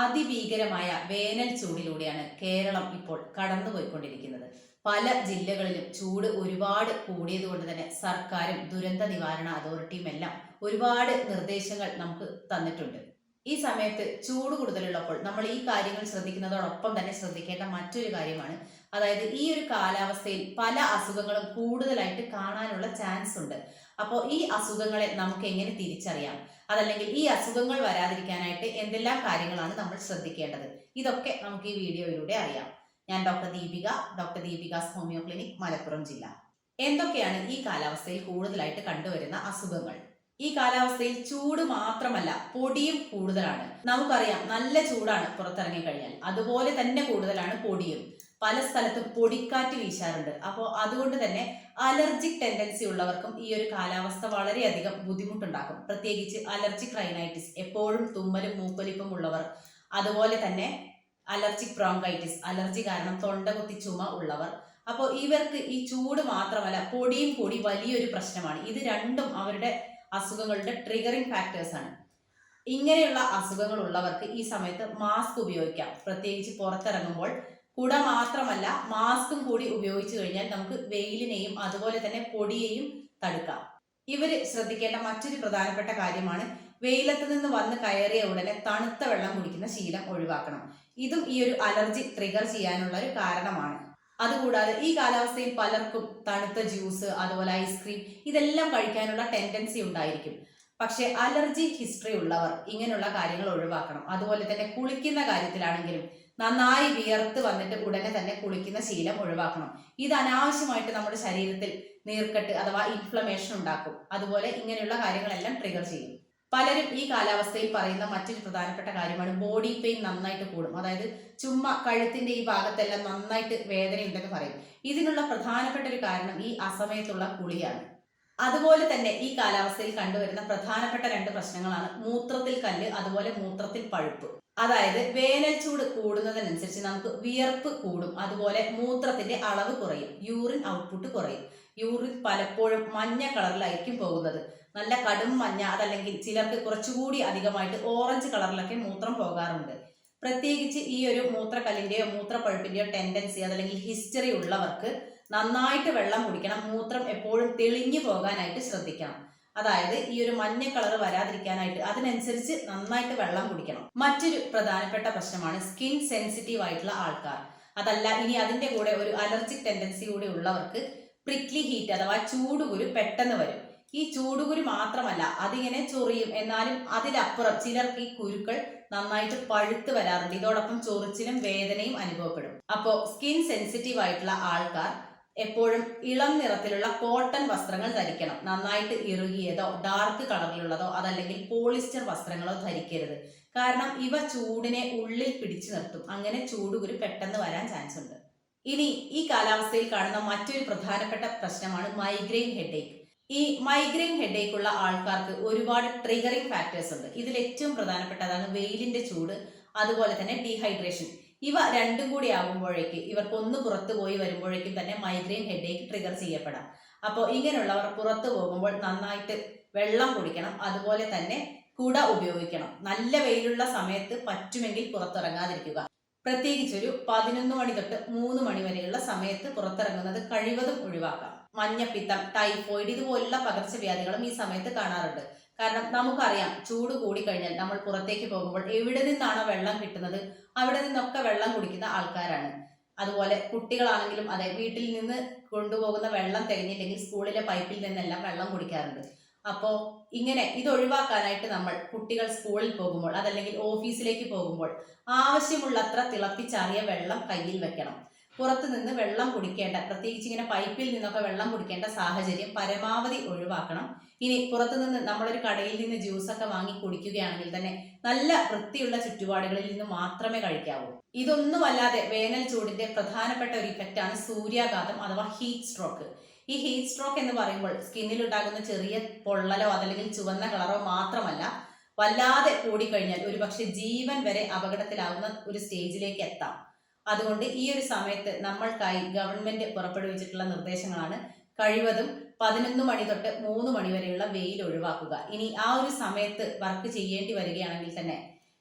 അതിഭീകരമായ വേനൽ ചൂടിലൂടെയാണ് കേരളം ഇപ്പോൾ കടന്നുപോയിക്കൊണ്ടിരിക്കുന്നത്. പല ജില്ലകളിലും ചൂട് ഒരുപാട് കൂടിയതുകൊണ്ട് തന്നെ സർക്കാരും ദുരന്ത നിവാരണ അതോറിറ്റിയും എല്ലാം ഒരുപാട് നിർദ്ദേശങ്ങൾ നമുക്ക് തന്നിട്ടുണ്ട്. ഈ സമയത്ത് ചൂട് കൂടുതലുള്ളപ്പോൾ നമ്മൾ ഈ കാര്യങ്ങൾ ശ്രദ്ധിക്കുന്നതോടൊപ്പം തന്നെ ശ്രദ്ധിക്കേണ്ട മറ്റൊരു കാര്യമാണ്. അതായത് ഈ ഒരു കാലാവസ്ഥയിൽ പല അസുഖങ്ങളും കൂടുതലായിട്ട് കാണാനുള്ള ചാൻസ് ഉണ്ട്. അപ്പോൾ ഈ അസുഖങ്ങളെ നമുക്ക് എങ്ങനെ തിരിച്ചറിയാം? അതല്ലെങ്കിൽ ഈ അസുഖങ്ങൾ വരാതിരിക്കാനായിട്ട് എന്തെല്ലാം കാര്യങ്ങളാണ് നമ്മൾ ശ്രദ്ധിക്കേണ്ടത്? ഇതൊക്കെ നമുക്ക് ഈ വീഡിയോയിലൂടെ അറിയാം. ഞാൻ doctor Deepika doctor Deepika's homeo clinic Malappuram ജില്ല. എന്തൊക്കെയാണ് ഈ കാലാവസ്ഥയിൽ കൂടുതലായിട്ട് കണ്ടുവരുന്ന അസുഖങ്ങൾ? ഈ കാലാവസ്ഥയിൽ ചൂട് മാത്രമല്ല പൊടിയും കൂടുതലാണ്. നമുക്കറിയാം നല്ല ചൂടാണ് പുറത്തിറങ്ങി കഴിഞ്ഞാൽ. അതുപോലെ തന്നെ കൂടുതലാണ് പൊടിയും. പല സ്ഥലത്തും പൊടിക്കാറ്റ് വീശാറുണ്ട്. അപ്പോൾ അതുകൊണ്ട് തന്നെ അലർജിക് ടെൻഡൻസി ഉള്ളവർക്കും ഈ ഒരു കാലാവസ്ഥ വളരെയധികം ബുദ്ധിമുട്ടുണ്ടാക്കും. പ്രത്യേകിച്ച് അലർജിക് റൈനൈറ്റിസ് എപ്പോഴും തുമ്മലും മൂക്കൊലിപ്പും ഉള്ളവർ അതുപോലെ തന്നെ അലർജിക് ബ്രോങ്കൈറ്റിസ് അലർജി കാരണം തൊണ്ട കുത്തി ചുമ ഉള്ളവർ. അപ്പോൾ ഇവർക്ക് ഈ ചൂട് മാത്രമല്ല പൊടിയും പൊടി വലിയൊരു പ്രശ്നമാണ്. ഇത് രണ്ടും അവരുടെ അസുഖങ്ങളുടെ ട്രിഗറിംഗ് ഫാക്ടേഴ്സ് ആണ്. ഇങ്ങനെയുള്ള അസുഖങ്ങൾ ഉള്ളവർക്ക് ഈ സമയത്ത് മാസ്ക് ഉപയോഗിക്കാം. പ്രത്യേകിച്ച് പുറത്തിറങ്ങുമ്പോൾ കുട മാത്രമല്ല മാസ്കും കൂടി ഉപയോഗിച്ചു കഴിഞ്ഞാൽ നമുക്ക് വെയിലിനെയും അതുപോലെ തന്നെ പൊടിയെയും തടുക്കാം. ഇവർ ശ്രദ്ധിക്കേണ്ട മറ്റൊരു പ്രധാനപ്പെട്ട കാര്യമാണ് വെയിലത്ത് നിന്ന് വന്ന് കയറിയ ഉടനെ തണുത്ത വെള്ളം കുടിക്കുന്ന ശീലം ഒഴിവാക്കണം. ഇതും ഈ ഒരു അലർജി ട്രിഗർ ചെയ്യാനുള്ള ഒരു കാരണമാണ്. അതുകൂടാതെ ഈ കാലാവസ്ഥയിൽ പലർക്കും തണുത്ത ജ്യൂസ് അതുപോലെ ഐസ്ക്രീം ഇതെല്ലാം കഴിക്കാനുള്ള ടെൻഡൻസി ഉണ്ടായിരിക്കും. പക്ഷെ അലർജി ഹിസ്റ്ററി ഉള്ളവർ ഇങ്ങനെയുള്ള കാര്യങ്ങൾ ഒഴിവാക്കണം. അതുപോലെ തന്നെ കുളിക്കുന്ന കാര്യത്തിലാണെങ്കിലും നന്നായി വിയർത്ത് വന്നിട്ട് ഉടനെ തന്നെ കുളിക്കുന്ന ശീലം ഒഴിവാക്കണം. ഇത് അനാവശ്യമായിട്ട് നമ്മുടെ ശരീരത്തിൽ നീർക്കെട്ട് അഥവാ ഇൻഫ്ലമേഷൻ ഉണ്ടാക്കും. അതുപോലെ ഇങ്ങനെയുള്ള കാര്യങ്ങളെല്ലാം ട്രിഗർ ചെയ്യും. പലരും ഈ കാലാവസ്ഥയിൽ പറയുന്ന മറ്റൊരു പ്രധാനപ്പെട്ട കാര്യമാണ് ബോഡി പെയിൻ നന്നായിട്ട് കൂടും. അതായത് ചുമ്മാ കഴുത്തിന്റെ ഈ ഭാഗത്തെല്ലാം നന്നായിട്ട് വേദനയുണ്ടെന്ന് പറയും. ഇതിനുള്ള പ്രധാനപ്പെട്ട ഒരു കാരണം ഈ അസമയത്തുള്ള കുളിയാണ്. അതുപോലെ തന്നെ ഈ കാലാവസ്ഥയിൽ കണ്ടുവരുന്ന പ്രധാനപ്പെട്ട രണ്ട് പ്രശ്നങ്ങളാണ്. മൂത്രത്തിൽ കല്ല് അതുപോലെ മൂത്രത്തിൽ പഴുപ്പ്. അതായത് വേനൽ ചൂട് കൂടുന്നതിനനുസരിച്ച് നമുക്ക് വിയർപ്പ് കൂടും. അതുപോലെ മൂത്രത്തിന്റെ അളവ് കുറയും. യൂറിൻ ഔട്ട്പുട്ട് കുറയും. യൂറിൻ പലപ്പോഴും മഞ്ഞ കളറിലായിരിക്കും പോകുന്നത്. നല്ല കടും മഞ്ഞ അതല്ലെങ്കിൽ ചിലർക്ക് കുറച്ചുകൂടി അധികമായിട്ട് ഓറഞ്ച് കളറിലൊക്കെ മൂത്രം പോകാറുണ്ട്. പ്രത്യേകിച്ച് ഈ ഒരു മൂത്രക്കല്ലിന്റെയോ മൂത്രപ്പഴുപ്പിന്റെയോ ടെൻഡൻസി അതല്ലെങ്കിൽ ഹിസ്റ്ററി ഉള്ളവർക്ക് നന്നായിട്ട് വെള്ളം കുടിക്കണം. മൂത്രം എപ്പോഴും തെളിഞ്ഞു പോകാനായിട്ട് ശ്രദ്ധിക്കണം. അതായത് ഈ ഒരു മഞ്ഞ കളർ വരാതിരിക്കാനായിട്ട് അതിനനുസരിച്ച് നന്നായിട്ട് വെള്ളം കുടിക്കണം. മറ്റൊരു പ്രധാനപ്പെട്ട പ്രശ്നമാണ് സ്കിൻ സെൻസിറ്റീവ് ആയിട്ടുള്ള ആൾക്കാർ. അതല്ല ഇനി അതിന്റെ കൂടെ ഒരു അലർജിക് ടെൻഡൻസി കൂടി ഉള്ളവർക്ക് പ്രിക്ലി ഹീറ്റ് അഥവാ ചൂടുകുരു പെട്ടെന്ന് വരും. ഈ ചൂടുകുരു മാത്രമല്ല അതിങ്ങനെ ചൊറിയും. എന്നാലും അതിലപ്പുറം ചിലർക്ക് ഈ കുരുക്കൾ നന്നായിട്ട് പഴുത്ത് വരാറുണ്ട്. ഇതോടൊപ്പം ചൊറിച്ചിലും വേദനയും അനുഭവപ്പെടും. അപ്പോൾ സ്കിൻ സെൻസിറ്റീവ് ആയിട്ടുള്ള ആൾക്കാർ എപ്പോഴും ഇളം നിറത്തിലുള്ള കോട്ടൺ വസ്ത്രങ്ങൾ ധരിക്കണം. നന്നായിട്ട് ഇറുകിയതോ ഡാർക്ക് കളറിലുള്ളതോ അതല്ലെങ്കിൽ പോളിസ്റ്റർ വസ്ത്രങ്ങളോ ധരിക്കരുത്. കാരണം ഇവ ചൂടിനെ ഉള്ളിൽ പിടിച്ചു നിർത്തും. അങ്ങനെ ചൂടുകുരു പെട്ടെന്ന് വരാൻ ചാൻസ് ഉണ്ട്. ഇനി ഈ കാലാവസ്ഥയിൽ കാണുന്ന മറ്റൊരു പ്രധാനപ്പെട്ട പ്രശ്നമാണ് മൈഗ്രെയിൻ ഹെഡേക്ക് ഈ മൈഗ്രെയിൻ ഹെഡേക്ക് ഉള്ള ആൾക്കാർക്ക് ഒരുപാട് ട്രിഗറിംഗ് ഫാക്ടേഴ്സ് ഉണ്ട്. ഇതിൽ ഏറ്റവും പ്രധാനപ്പെട്ടതാണ് വെയിലിന്റെ ചൂട് അതുപോലെ തന്നെ ഡീഹൈഡ്രേഷൻ ഇവ രണ്ടും കൂടി ആകുമ്പോഴേക്ക് ഇവർക്ക് ഒന്ന് പുറത്തു പോയി വരുമ്പോഴേക്കും തന്നെ മൈഗ്രെയിൻ ഹെഡേക്ക് ട്രിഗർ ചെയ്യപ്പെടാം. അപ്പോൾ ഇങ്ങനെയുള്ളവർ പുറത്തു പോകുമ്പോൾ നന്നായിട്ട് വെള്ളം കുടിക്കണം അതുപോലെ തന്നെ കുട ഉപയോഗിക്കണം. നല്ല വെയിലുള്ള സമയത്ത് പറ്റുമെങ്കിൽ പുറത്തിറങ്ങാതിരിക്കുക. പ്രത്യേകിച്ച് ഒരു പതിനൊന്ന് മണി തൊട്ട് മൂന്ന് മണി വരെയുള്ള സമയത്ത് പുറത്തിറങ്ങുന്നത് കഴിവതും ഒഴിവാക്കാം. മഞ്ഞപ്പിത്തം ടൈഫോയിഡ് ഇതുപോലുള്ള പകർച്ചവ്യാധികളും ഈ സമയത്ത് കാണാറുണ്ട്. കാരണം നമുക്കറിയാം ചൂട് കൂടിക്കഴിഞ്ഞാൽ നമ്മൾ പുറത്തേക്ക് പോകുമ്പോൾ എവിടെ നിന്നാണോ വെള്ളം കിട്ടുന്നത് അവിടെ നിന്നൊക്കെ വെള്ളം കുടിക്കുന്ന ആൾക്കാരാണ്. അതുപോലെ കുട്ടികളാണെങ്കിലും അതെ വീട്ടിൽ നിന്ന് കൊണ്ടുപോകുന്ന വെള്ളം തികഞ്ഞില്ലെങ്കിൽ സ്കൂളിലെ പൈപ്പിൽ നിന്നെല്ലാം വെള്ളം കുടിക്കാറുണ്ട്. അപ്പോൾ ഇങ്ങനെ ഇത് ഒഴിവാക്കാനായിട്ട് നമ്മൾ കുട്ടികൾ സ്കൂളിൽ പോകുമ്പോൾ അതല്ലെങ്കിൽ ഓഫീസിലേക്ക് പോകുമ്പോൾ ആവശ്യമുള്ളത്ര തിളപ്പിച്ചാറിയ വെള്ളം കയ്യിൽ വെക്കണം. പുറത്തു നിന്ന് വെള്ളം കുടിക്കേണ്ട പ്രത്യേകിച്ച് ഇങ്ങനെ പൈപ്പിൽ നിന്നൊക്കെ വെള്ളം കുടിക്കേണ്ട സാഹചര്യം പരമാവധി ഒഴിവാക്കണം. ഇനി പുറത്തു നിന്ന് നമ്മളൊരു കടയിൽ നിന്ന് ജ്യൂസൊക്കെ വാങ്ങി കുടിക്കുകയാണെങ്കിൽ തന്നെ നല്ല വൃത്തിയുള്ള ചുറ്റുപാടുകളിൽ നിന്ന് മാത്രമേ കഴിക്കാവൂ. ഇതൊന്നുമല്ലാതെ വേനൽ ചൂടിന്റെ പ്രധാനപ്പെട്ട ഒരു ഇഫക്റ്റ് ആണ് സൂര്യാഘാതം അഥവാ ഹീറ്റ് സ്ട്രോക്ക് ഈ ഹീറ്റ് സ്ട്രോക്ക് എന്ന് പറയുമ്പോൾ സ്കിന്നിൽ ഉണ്ടാകുന്ന ചെറിയ പൊള്ളലോ അതല്ലെങ്കിൽ ചുവന്ന കളറോ മാത്രമല്ല വല്ലാതെ കൂടിക്കഴിഞ്ഞാൽ ഒരുപക്ഷെ ജീവൻ വരെ അപകടത്തിലാവുന്ന ഒരു സ്റ്റേജിലേക്ക് എത്താം. അതുകൊണ്ട് ഈ ഒരു സമയത്ത് നമ്മൾക്കായി ഗവൺമെന്റ് പുറപ്പെടുവിച്ചിട്ടുള്ള നിർദ്ദേശങ്ങളാണ്. കഴിവതും പതിനൊന്ന് മണി തൊട്ട് മൂന്ന് മണി വരെയുള്ള വെയിൽ ഒഴിവാക്കുക. ഇനി ആ ഒരു സമയത്ത് വർക്ക് ചെയ്യേണ്ടി വരികയാണെങ്കിൽ തന്നെ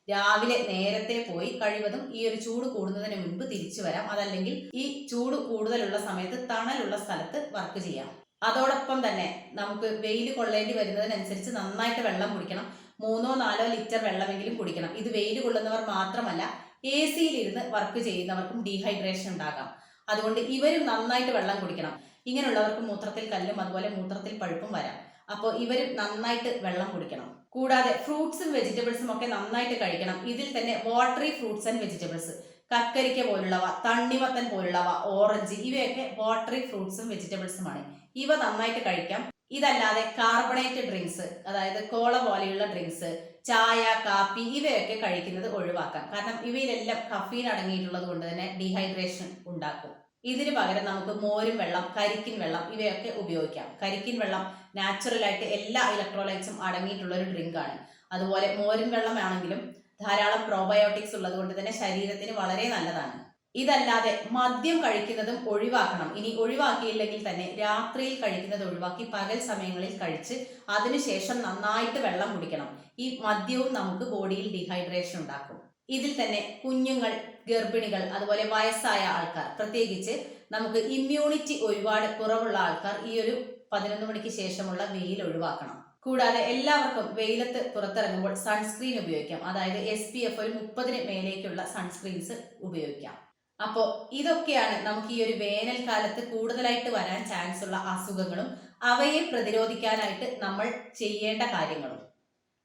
രാവിലെ നേരത്തെ പോയി കഴിവതും ഈ ഒരു ചൂട് കൂടുന്നതിന് മുൻപ് തിരിച്ചു വരാം. അതല്ലെങ്കിൽ ഈ ചൂട് കൂടുതലുള്ള സമയത്ത് തണലുള്ള സ്ഥലത്ത് വർക്ക് ചെയ്യാം. അതോടൊപ്പം തന്നെ നമുക്ക് വെയിൽ കൊള്ളേണ്ടി വരുന്നതിനനുസരിച്ച് നന്നായിട്ട് വെള്ളം കുടിക്കണം. മൂന്നോ നാലോ ലിറ്റർ വെള്ളമെങ്കിലും കുടിക്കണം. ഇത് വെയിൽ കൊള്ളുന്നവർ മാത്രമല്ല എ സിയിലിരുന്ന് വർക്ക് ചെയ്യുന്നവർക്കും ഡീഹൈഡ്രേഷൻ ഉണ്ടാകാം. അതുകൊണ്ട് ഇവരും നന്നായിട്ട് വെള്ളം കുടിക്കണം. ഇങ്ങനെയുള്ളവർക്ക് മൂത്രത്തിൽ കല്ലും അതുപോലെ മൂത്രത്തിൽ പഴുപ്പും വരാം. അപ്പോൾ ഇവരും നന്നായിട്ട് വെള്ളം കുടിക്കണം. കൂടാതെ ഫ്രൂട്ട്സും വെജിറ്റബിൾസും ഒക്കെ നന്നായിട്ട് കഴിക്കണം. ഇതിൽ തന്നെ വാട്ടറി ഫ്രൂട്ട്സ് ആൻഡ് വെജിറ്റബിൾസ് കക്കരിക്ക പോലുള്ളവ തണ്ണിമത്തൻ പോലുള്ളവ ഓറഞ്ച് ഇവയൊക്കെ വാട്ടറി ഫ്രൂട്ട്സും വെജിറ്റബിൾസുമാണ് ഇവ നന്നായിട്ട് കഴിക്കാം. ഇതല്ലാതെ കാർബണേറ്റഡ് ഡ്രിങ്ക്സ് അതായത് കോള പോലെയുള്ള ഡ്രിങ്ക്സ് ചായ കാപ്പി ഇവയൊക്കെ കഴിക്കുന്നത് ഒഴിവാക്കാം. കാരണം ഇവയിലെല്ലാം കഫീൻ അടങ്ങിയിട്ടുള്ളത് കൊണ്ട് തന്നെ ഡീഹൈഡ്രേഷൻ ഉണ്ടാക്കും. ഇതിന് പകരം നമുക്ക് മോരും വെള്ളം കരിക്കിൻ വെള്ളം ഇവയൊക്കെ ഉപയോഗിക്കാം. കരിക്കിൻ വെള്ളം നാച്ചുറൽ ആയിട്ട് എല്ലാ ഇലക്ട്രോലൈറ്റ്സും അടങ്ങിയിട്ടുള്ള ഒരു ഡ്രിങ്ക് ആണ്. അതുപോലെ മോരും വെള്ളമാണെങ്കിലും ധാരാളം പ്രോബയോട്ടിക്സ് ഉള്ളത് കൊണ്ട് തന്നെ ശരീരത്തിന് വളരെ നല്ലതാണ്. ഇതല്ലാതെ മദ്യം കഴിക്കുന്നതും ഒഴിവാക്കണം. ഇനി ഒഴിവാക്കിയില്ലെങ്കിൽ തന്നെ രാത്രിയിൽ കഴിക്കുന്നത് ഒഴിവാക്കി പകൽ സമയങ്ങളിൽ കഴിച്ച് അതിനുശേഷം നന്നായിട്ട് വെള്ളം കുടിക്കണം. ഈ മദ്യവും നമുക്ക് ബോഡിയിൽ ഡീഹൈഡ്രേഷൻ ഉണ്ടാക്കും. ഇതിൽ തന്നെ കുഞ്ഞുങ്ങൾ ഗർഭിണികൾ അതുപോലെ വയസ്സായ ആൾക്കാർ പ്രത്യേകിച്ച് നമുക്ക് ഇമ്മ്യൂണിറ്റി ഒരുപാട് കുറവുള്ള ആൾക്കാർ ഈ ഒരു പതിനൊന്ന് മണിക്ക് ശേഷമുള്ള വെയിൽ ഒഴിവാക്കണം. കൂടാതെ എല്ലാവർക്കും വെയിലത്ത് പുറത്തിറങ്ങുമ്പോൾ സൺസ്ക്രീൻ ഉപയോഗിക്കാം. അതായത് എസ് ഒരു മുപ്പതിന് മേലേക്കുള്ള സൺസ്ക്രീൻസ് ഉപയോഗിക്കാം. അപ്പോൾ ഇതൊക്കെയാണ് നമുക്ക് ഈ ഒരു വേനൽക്കാലത്ത് കൂടുതലായിട്ട് വരാൻ ചാൻസ് ഉള്ള അസുഖങ്ങളും അവയെ പ്രതിരോധിക്കാനായിട്ട് നമ്മൾ ചെയ്യേണ്ട കാര്യങ്ങളും.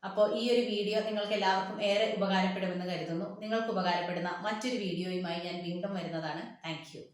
അപ്പോൾ ഈ ഒരു വീഡിയോ നിങ്ങൾക്ക് എല്ലാവർക്കും ഏറെ ഉപകാരപ്പെടുമെന്ന് കരുതുന്നു. നിങ്ങൾക്ക് ഉപകാരപ്പെടുന്ന മറ്റൊരു വീഡിയോയുമായി ഞാൻ വീണ്ടും വരുന്നതാണ്. താങ്ക്